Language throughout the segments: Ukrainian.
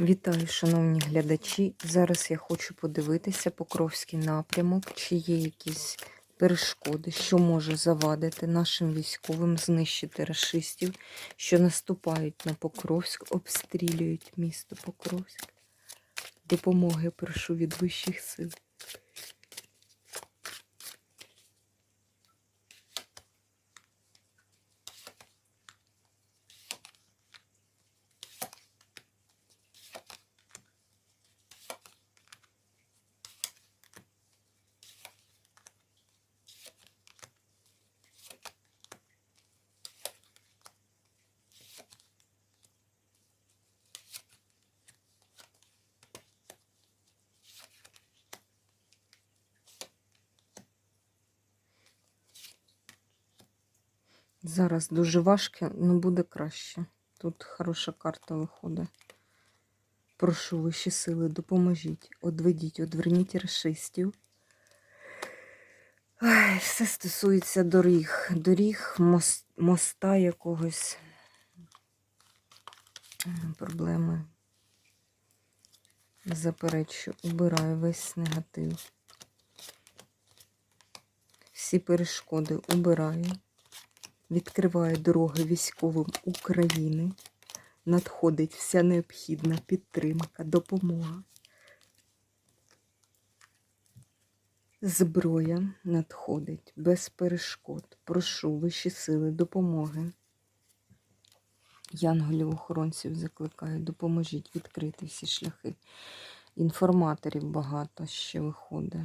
Вітаю, шановні глядачі. Зараз я хочу подивитися Покровський напрямок, чи є якісь перешкоди, що може завадити нашим військовим знищити рашистів, що наступають на Покровськ, обстрілюють місто Покровськ. Допомоги прошу від вищих сил. Зараз дуже важко, але буде краще. Тут хороша карта виходить. Прошу вищі сили, допоможіть, одведіть, одверніть расистів. Ай, все стосується доріг, доріг, мос- моста якогось. Проблеми. Заперечу, убираю весь негатив. Всі перешкоди убираю. Відкриваю дороги військовим України. Надходить вся необхідна підтримка, допомога. Зброя надходить без перешкод. Прошу вищі сили допомоги. Янголів охоронців закликаю, допоможіть відкрити всі шляхи. Інформаторів багато ще виходить.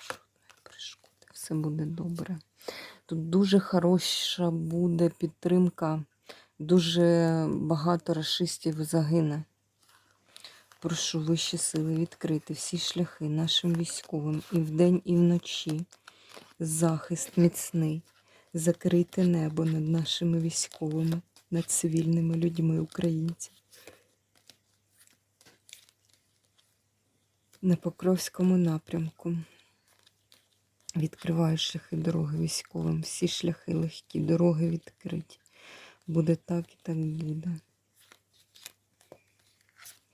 Жодної перешкоди. Все буде добре. Тут дуже хороша буде підтримка. Дуже багато расистів загине. Прошу вищі сили відкрити всі шляхи нашим військовим і вдень, і вночі. Захист міцний. Закрити небо над нашими військовими, над цивільними людьми українців. На Покровському напрямку. Відкриваю шляхи дороги військовим. Всі шляхи легкі, дороги відкриті. Буде так і так буде.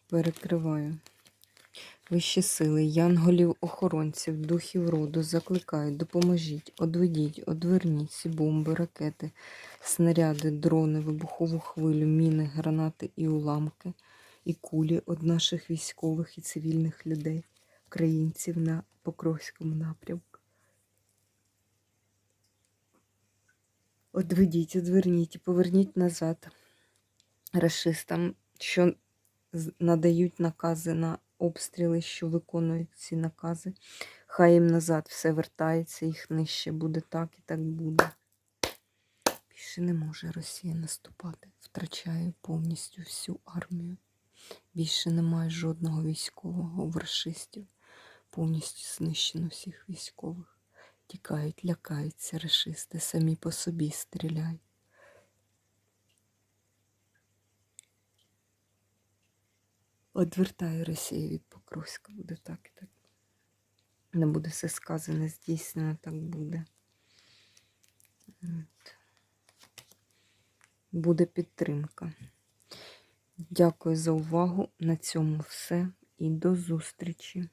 Перекриваю. Вищі сили, янголів, охоронців, духів роду закликаю, допоможіть, одведіть, одверніть всі бомби, ракети, снаряди, дрони, вибухову хвилю, міни, гранати і уламки, і кулі від наших військових і цивільних людей, українців на Покровському напрямку. Одведіть, одверніть і поверніть назад рашистам, що надають накази на обстріли, що виконують ці накази. Хай їм назад все вертається, їх нижче буде так і так буде. Більше не може Росія наступати. Втрачає повністю всю армію. Більше немає жодного військового в рашистів. Повністю знищено всіх військових. Тікають, лякаються рашисти, самі по собі стріляють. Одвертаю Росію від Покровська, буде так і так. Не буде все сказане, здійснено, так буде. От. Буде підтримка. Дякую за увагу. На цьому все і до зустрічі.